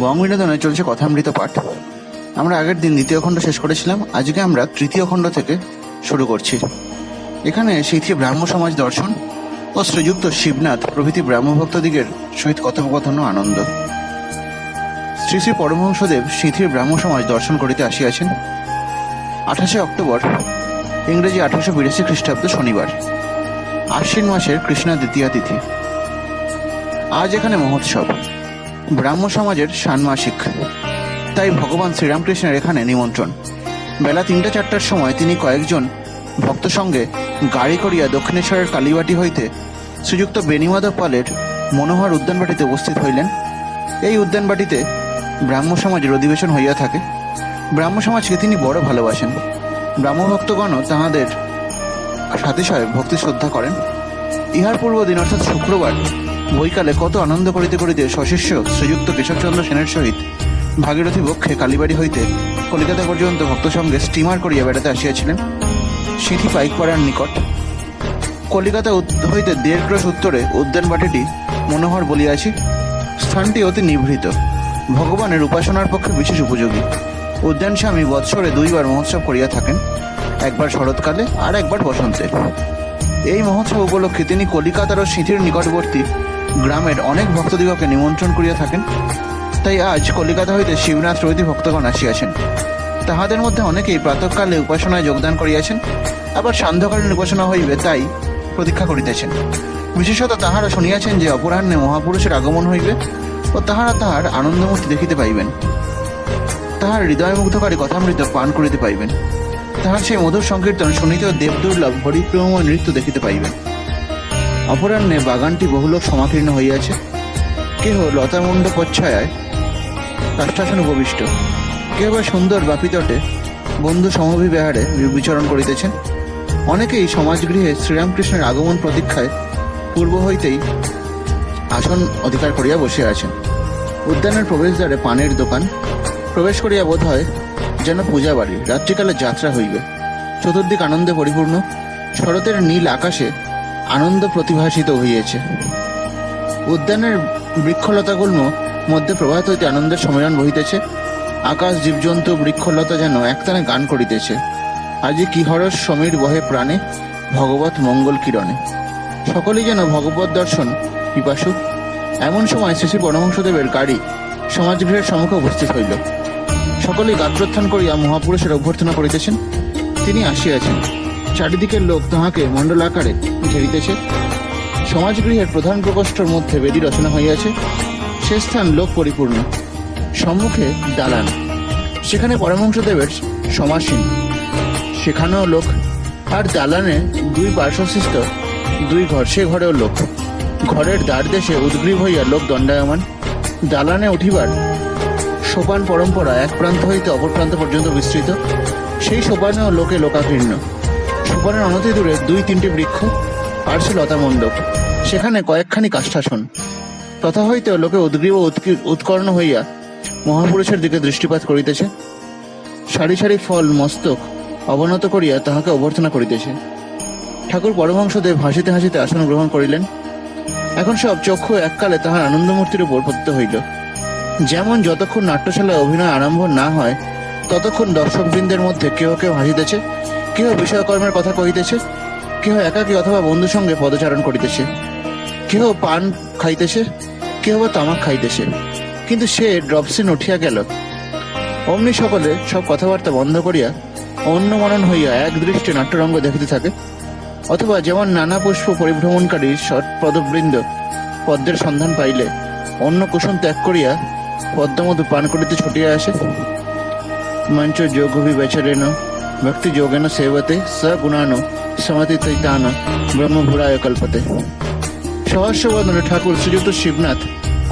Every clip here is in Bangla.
বং বিনোদনে চলছে কথামৃত পাঠ। আমরা আগের দিন দ্বিতীয় খণ্ড শেষ করেছিলাম, আজকে আমরা তৃতীয় খণ্ড থেকে শুরু করছি। এখানে শীতী ব্রাহ্ম সমাজ দর্শন ও শ্রীযুক্ত শিবনাথ প্রভৃতি ব্রাহ্মভক্তদিগের সহিত কথোপকথন ও আনন্দ। শ্রী শ্রী পরমহংসদেব শীথির ব্রাহ্ম সমাজ দর্শন করিতে আসিয়াছেন। আঠাশে অক্টোবর, ইংরেজি আঠারোশো বিরাশি খ্রিস্টাব্দ শনিবার, আশ্বিন মাসের কৃষ্ণা দ্বিতীয়া তিথি। আজ এখানে মহোৎসব। ব্রাহ্ম সমাজের ষান্মাসিক তাই ভগবান শ্রীরামকৃষ্ণের এখানে নিমন্ত্রণ। বেলা তিনটা চারটার সময় তিনি কয়েকজন ভক্ত সঙ্গে গাড়ি করিয়া দক্ষিণেশ্বরের কালীবাটি হইতে শ্রীযুক্ত বেণীমাধব পালের মনোহর উদ্যানবাটিতে উপস্থিত হইলেন। এই উদ্যানবাটিতে ব্রাহ্ম সমাজের অধিবেশন হইয়া থাকে। ব্রাহ্ম সমাজকে তিনি বড় ভালোবাসেন। ব্রাহ্মভক্তগণও তাহাদের সাতিশয় ভক্তি শ্রদ্ধা করেন। ইহার পূর্ব দিন অর্থাৎ শুক্রবার বৈকালে কত আনন্দ করিতে করিতে সশিষ্য শ্রীযুক্ত কেশবচন্দ্র সেনের সহিত ভাগীরথী বক্ষে কালীবাড়ি হইতে কলিকাতা পর্যন্ত ভক্ত সঙ্গে স্টিমার করিয়া বেড়াতে আসিয়াছিলেন। সিঁথি পাইকপাড়ার নিকট। কলিকাতা হইতে দেড় ক্রোশ উত্তরে উদ্যানবাটিটি মনোহর বলিয়াছি, স্থানটি অতি নিভৃত। ভগবানের উপাসনার পক্ষে বিশেষ উপযোগী। উদ্যান স্বামী বৎসরে দুইবার মহোৎসব করিয়া থাকেন, একবার শরৎকালে আর একবার বসন্তে। এই মহোৎসব উপলক্ষে তিনি কলিকাতার ও সিঁথির নিকটবর্তী গ্রামের অনেক ভক্তদিগকে নিমন্ত্রণ করিয়া থাকেন। তাই আজ কলিকাতা হইতে শিবনাথ প্রভৃতি ভক্তগণ আসিয়াছেন। তাহাদের মধ্যে অনেকেই প্রাতঃকালে উপাসনায় যোগদান করিয়াছেন, আবার সান্ধ্যকালীন উপাসনা হইবে তাই প্রতীক্ষা করিতেছেন। বিশেষত তাহারা শুনিয়াছেন যে অপরাহ্নে মহাপুরুষের আগমন হইবে ও তাহারা তাহার আনন্দমূর্তি দেখিতে পাইবেন। তাহার হৃদয়মুগ্ধকারী কথামৃত পান করিতে পাইবেন। তাহার সেই মধুর সংকীর্তন শুনিতে দেবদুর্লভ হরিপ্রেমময় নৃত্য দেখিতে পাইবেন। অপরাহ্নে বাগানটি বহুলোক সমাকীর্ণ হইয়াছে। কেহ লতামুণ্ড পচ্ছায় কাষ্ঠাসন উপবিষ্ট কেহ বা সুন্দর বাপিতটে বন্ধু সমভিব্যাহারে বিচরণ করিতেছেন। অনেকেই সমাজগৃহে শ্রীরামকৃষ্ণের আগমন প্রতীক্ষায় পূর্ব হইতেই আসন অধিকার করিয়া বসিয়া আছেন। উদ্যানের প্রবেশদ্বারে পানের দোকান। প্রবেশ করিয়া বোধ হয় যেন পূজা বাড়ি রাত্রিকালে যাত্রা হইবে। চতুর্দিক আনন্দে পরিপূর্ণ। শরতের নীল আকাশে আনন্দ প্রতিভাসিত হইয়াছে। উদ্যানের বৃক্ষলতা বৃক্ষলতাগুল্ম মধ্যে প্রভাত হইতে আনন্দের সম্মেলন বহিতেছে। আকাশ জীবজন্তু বৃক্ষলতা যেন একতানে গান করিতেছে। আজি কি হরস সমীর বহে প্রাণে, ভগবত মঙ্গল কিরণে। সকলেই যেন ভগবত দর্শন, পিপাসু। এমন সময় শ্রী পরমহংসদেবের গাড়ি সমাজগৃহের সম্মুখে উপস্থিত হইল। সকলেই গাত্রোত্থান করিয়া মহাপুরুষের অভ্যর্থনা করিতেছেন। তিনি আসিয়াছেন। চারিদিকের লোক তাহাকে মণ্ডলাকারে ঘেরিতেছে সমাজগৃহের প্রধান প্রকোষ্ঠর মধ্যে বেদি রচনা হইয়াছে। সে স্থান লোক পরিপূর্ণ। সম্মুখে দালান। সেখানে পরমহংসদেবের সমাসীন। সেখানেও লোক। আর দালানে দুই পার্শ্বস্থিত দুই ঘর, সে ঘরেও লোক। ঘরের দ্বার দেশে উদ্গ্রীব হইয়া লোক দণ্ডায়মান। দালানে উঠিবার সোপান পরম্পরা এক প্রান্ত হইতে অপর প্রান্ত পর্যন্ত বিস্তৃত। সেই সোপানেও লোকে লোকাকীর্ণ। সোপানের অনতি দূরে দুই তিনটি বৃক্ষ, পার্শ্বে লতা মণ্ডপ, সেখানে কয়েকখানি কাষ্ঠাসন। তথা হইতে লোকে উদ্গ্রীব উৎকর্ণ হইয়া মহাপুরুষের দিকে দৃষ্টিপাত করিতেছে। সারি সারি ফল, মস্তক অবনত করিয়া তাহাকে অভ্যর্থনা করিতেছে। ঠাকুর পরমহংসদেব হাসিতে হাসিতে আসন গ্রহণ করিলেন। এখন সব চক্ষু এককালে তাহার আনন্দমূর্তির উপর পতিত হইল। যেমন যতক্ষণ নাট্যশালায় অভিনয় আরম্ভ না হয়, ততক্ষণ দর্শকবৃন্দের মধ্যে কেউ কেউ হাসিতেছে। কেহ বিষয়কর্মের কথা কহিতেছে? কেহ একাকী অথবা বন্ধুর সঙ্গে পদচারণ করিতেছে? কেহ পান খাইতেছে? কেহ বা তামাক খাইতেছে? কিন্তু সে ড্রপসিন উঠিয়া গেল। অমনি সকলে সব কথাবার্তা বন্ধ করিয়া অন্য মনন হইয়া এক দৃষ্টি নাট্যরঙ্গ দেখিতে থাকে। অথবা যেমন নানা পুষ্প পরিভ্রমণকারী পদবৃন্দ পদ্মের সন্ধান পাইলে অন্য কুসুম ত্যাগ করিয়া পদ্মমধু পান করিতে ছুটিয়া আসে। মঞ্চ যোগ বিবেচরেণ ভক্তি যোগেন সেবতে স গুণানো সমাতি তৈতান ব্রহ্মভূরায় কল্পতে সহস্রবদনে ঠাকুর শ্রীযুক্ত শিবনাথ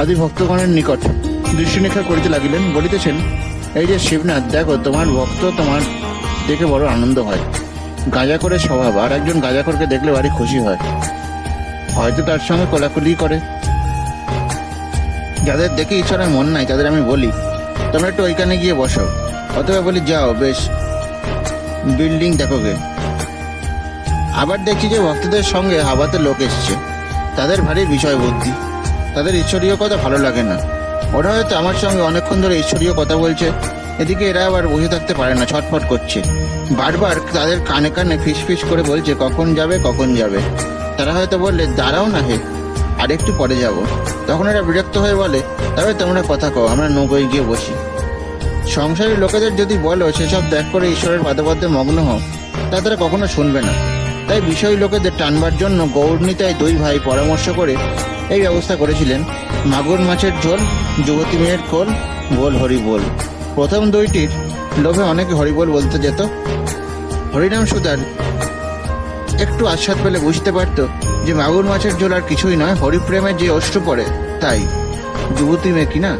আদি ভক্তগণের নিকট দৃষ্টিনিক্ষা করিতে লাগিলেন, বলিতেছেন, এই যে শিবনাথ, দেখো, তোমার ভক্ত তোমার দেখে বড় আনন্দ হয়। গাঁজা করে স্বভাব, আর একজন গাঁজাখোরকে দেখলে বাড়ি খুশি হয়। হয়তো তার সঙ্গে কোলাকুলি করে। যাদের দেখে ঈশ্বরের মন নাই, তাদের আমি বলি, তোমরা একটু ওইখানে গিয়ে বসো। অথবা বলি, যাও, বেশ বিল্ডিং দেখোগে আবার দেখি যে ভক্তদের সঙ্গে হাবাতে লোক এসছে। তাদের ভারী বিষয় বুদ্ধি। তাদের ঈশ্বরীয় কথা ভালো লাগে না। ওরা হয়তো আমার সঙ্গে অনেকক্ষণ ধরে ঈশ্বরীয় কথা বলছে। এদিকে এরা আবার বসে থাকতে পারে না, ছটফট করছে। বারবার তাদের কানে কানে ফিস করে বলছে, কখন যাবে কখন যাবে? তারা হয়তো বললে, দাঁড়াও না হে আর একটু পরে যাব। তখন এরা বিরক্ত হয়ে বলে, তবে তোমরা কথা কও, আমরা নৌকোয় গিয়ে বসি। সংসারী লোকেদের যদি বলো, সেসব ত্যাগ করে ঈশ্বরের পাদপদ্মে মগ্ন হও, তা তারা কখনো শুনবে না। তাই বিষয় লোকেদের টানবার জন্য গৌরনীতায় দুই ভাই পরামর্শ করে এই ব্যবস্থা করেছিলেন। মাগুর মাছের ঝোল, যুবতী মেয়ের খোল, বল হরি বল প্রথম দুইটির লোভে অনেকে হরিবোল বলতে যেত। হরিনাম সুদার একটু আস্বাদ পেলে বুঝতে পারতো যে মাগুর মাছের ঝোল আর কিছুই নয় হরিপ্রেমের যে অশ্রু পড়ে, তাই। যুবতী মেয়ে কিনা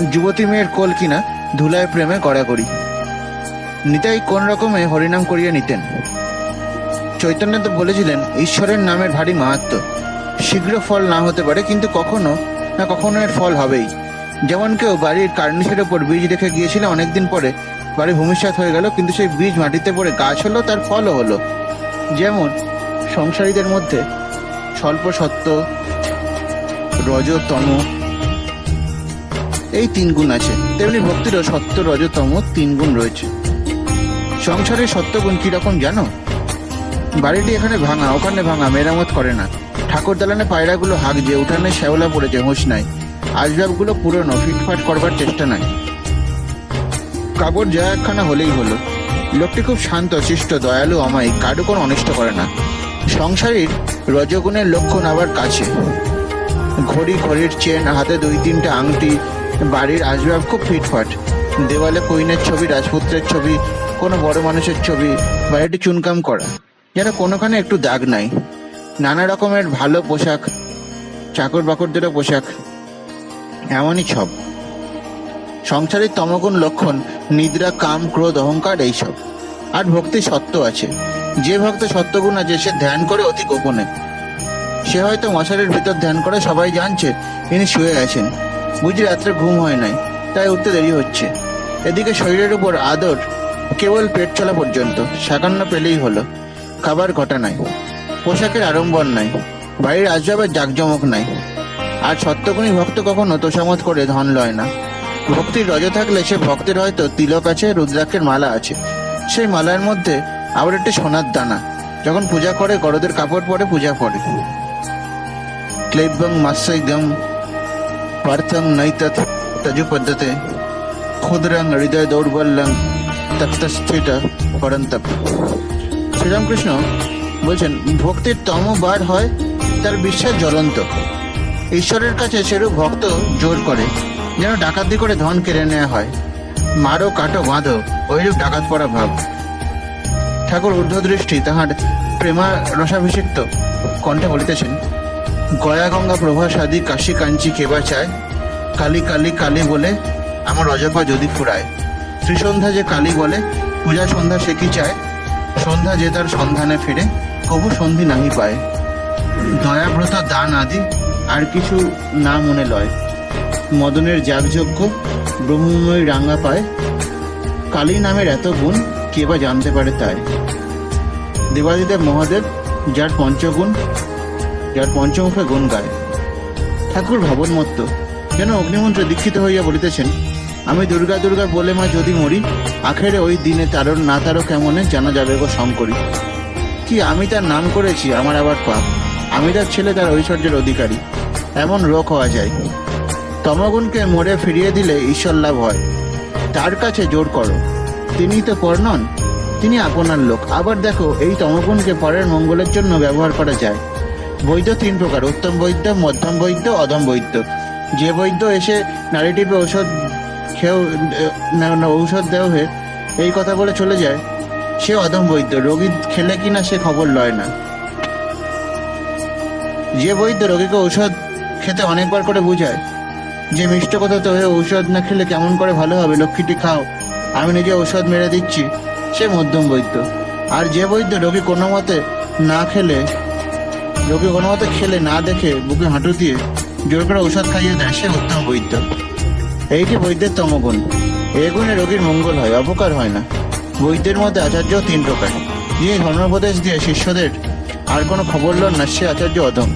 যুবতী মেয়ের কোল কিনা ধুলায় প্রেমে গড়াগড়ি। নিতাই কোন রকমে হরিনাম করিয়ে নিতেন। চৈতন্য তো বলেছিলেন, ঈশ্বরের নামের ভারী মাহাত্ম শীঘ্র ফল না হতে পারে, কিন্তু কখনো না কখনো এর ফল হবেই। যেমন কেউ বাড়ির কার্নিসের ওপর বীজ রেখে গিয়েছিল অনেকদিন পরে, বাড়ি ভূমিসাৎ হয়ে গেল, কিন্তু সেই বীজ মাটিতে পড়ে গাছ হলো, তার ফলও হলো। যেমন সংসারীদের মধ্যে স্বল্প সত্য রজতম এই তিন গুণ আছে। তেমনি ভক্তিরও সত্য, রজতম তিন গুণ রয়েছে। সংসারের সত্যগুণ কীরকম জানো? বাড়িটি এখানে ভাঙা, ওখানে ভাঙা, মেরামত করে না। ঠাকুর দালানে পায়রাগুলো হাগছে উঠানে শ্যাওলা পড়েছে, হোঁশ নাই। আসবাবগুলো পুরনো, ফিটফাট করবার চেষ্টা নাই। কাপড় যা একখানা হলেই হলো। লোকটি খুব শান্ত, শিষ্ট, দয়ালু, অমায়িক, কারও কোনো অনিষ্ট করে না। সংসারীর রজগুণের লক্ষণ আবার কাছে। ঘড়ি, ঘড়ির চেন, হাতে দুই তিনটা আংটি বাড়ির আসবাব খুব ফিটফাট। দেওয়ালে কুইনের ছবি, রাজপুত্রের ছবি, কোনো বড় মানুষের ছবি বাড়িটি চুনকাম করা। যেন কোনোখানে একটু দাগ নাই। নানা রকমের ভালো পোশাক, চাকর বাকরদেরও পোশাক, এমনই সব সংসারের তমগুণ লক্ষণ, নিদ্রা, কাম, ক্রোধ, অহংকার এইসব। আর ভক্তি সত্য আছে। যে ভক্ত সত্যগুণ আছে, সে ধ্যান করে অতি গোপনে। সে হয়তো মশারির ভিতর ধ্যান করে, সবাই জানছে, ইনি শুয়ে আছেন। বুঝি রাত্রে ঘুম হয় নাই, তাই উঠতে দেরি হচ্ছে। এদিকে শরীরের উপর আদর, কেবল পেট চলা পর্যন্ত, সাকান্ন পেলেই হলো। খাবার ঘটা নাই, পোশাকের আড়ম্বর নাই, বাড়ির আসবাবের জাকজমক নাই। আর সত্যগুণী ভক্ত কখনো তোষামত করে ধন লয় না। ভক্তির রজ থাকলে সে ভক্তের হয়তো তিলক আছে, রুদ্রাক্ষের মালা আছে। সেই মালার মধ্যে আবার একটি সোনার দানা, যখন পূজা করে গরদের কাপড় পরে পূজা করে। ক্লেবং মাস্যগম নৈতৎ তজু পদ্ধতে ক্ষুদ্রং হৃদয় দৌর্বল্যং তক্তস্থিত পরন্তপ শ্রীরামকৃষ্ণ বলছেন, ভক্তির তম বার হয়, তার বিশ্বাস জ্বলন্ত। ঈশ্বরের কাছে সেরূপ ভক্ত জোর করে, যেন ডাকাতি করে ধন কেড়ে নেওয়া হয়। মারো, কাটো, বাঁধো ওইরূপ ডাকাত পড়া ভাব। ঠাকুর ঊর্ধ্বদৃষ্টি, তাহার প্রেমা রসাভিষিক্ত কণ্ঠে বলিতেছেন গয়া গঙ্গা প্রভা সাদি কাশি কাঞ্চি কেবা চায়, কালি কালি কালি বলে আমার অজপা যদি ফুরায়। ত্রিসন্ধ্যা যে কালী বলে, পূজা সন্ধ্যা সে কি চায়? সন্ধ্যা যে তার সন্ধানে ফিরে, কবু সন্ধি নাহি পায়। দয়াব্রত দান আদি, আর কিছু না মনে লয়। মদনের যাগযজ্ঞ ব্রহ্মময় রাঙ্গা পায়। কালী নামের এত গুণ, কে বা জানতে পারে তাই? দেবাদিদেব মহাদেব, যার পঞ্চগুণ যার পঞ্চমুখে গুণ গায়। ঠাকুর ভবনমত্ত, যেন অগ্নিমন্ত্রে দীক্ষিত হইয়া বলিতেছেন, আমি দুর্গা দুর্গা বলে মা যদি মরি, আখেরে ওই দিনে তারর না তারও কেমনে জানা যাবে গো শঙ্করী? কি আমি তার নাম করেছি, আমার আবার পাপ? আমি তার ছেলে, তার ঐশ্বর্যের অধিকারী। এমন রোগ হওয়া যায়। তমগুণকে মোড়ে ফিরিয়ে দিলে ঈশ্বর লাভ হয়। তার কাছে জোর করো। তিনি তো পর নন, তিনি আপনার লোক। আবার দেখো, এই তমগুণকে পরের মঙ্গলের জন্য ব্যবহার করা যায়। বৈদ্য তিন প্রকার, উত্তম বৈদ্য, মধ্যম বৈদ্য, অধম বৈদ্য। যে বৈদ্য এসে নারী টিপে ঔষধ খেয়েও ঔষধ দেওয়া হয়ে এই কথা বলে চলে যায়, সে অধম বৈদ্য। রোগী খেলে কিনা সে খবর লয় না। যে বৈদ্য রোগীকে ঔষধ খেতে অনেকবার করে বুঝায়, যে মিষ্ট কথা তো হয়ে ঔষধ না খেলে কেমন করে ভালো হবে, লক্ষ্মীটি খাও, আমি নিজে ঔষধ মেরে দিচ্ছি, সে মধ্যম বৈদ্য। আর যে বৈদ্য রোগী কোনো মতে না খেলে রোগী কোনো মতে খেলে না দেখে বুকে হাঁটু দিয়ে জোর করে ঔষধ খাইয়ে দেয়, সে উত্তম বৈদ্য। এইটি বৈদ্যের তমগুণ। এ গুণে রোগীর মঙ্গল হয়, অপকার হয় না। বৈদ্যের মধ্যে আচার্য তিন প্রকার। যিনি ধর্মোপদেশ দিয়ে শিষ্যদের আর কোনো খবর লন না, সে আচার্য অধম।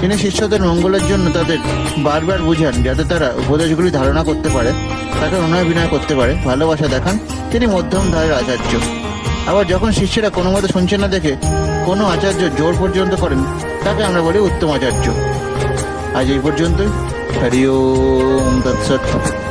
তিনি শিষ্যদের মঙ্গলের জন্য তাদের বারবার বুঝান, যাতে তারা উপদেশগুলি ধারণা করতে পারে, তাকে অনুনয় বিনয় করতে পারে, ভালোবাসা দেখান। তিনি মধ্যম ধারের আচার্য। আবার যখন শিষ্যরা কোনো মতে শুনছে না দেখে কোনো আচার্য জোর পর্যন্ত করেন তাকে আমরা বলি উত্তম আচার্য। আজ এই পর্যন্তই। হরি ওম তৎসৎ।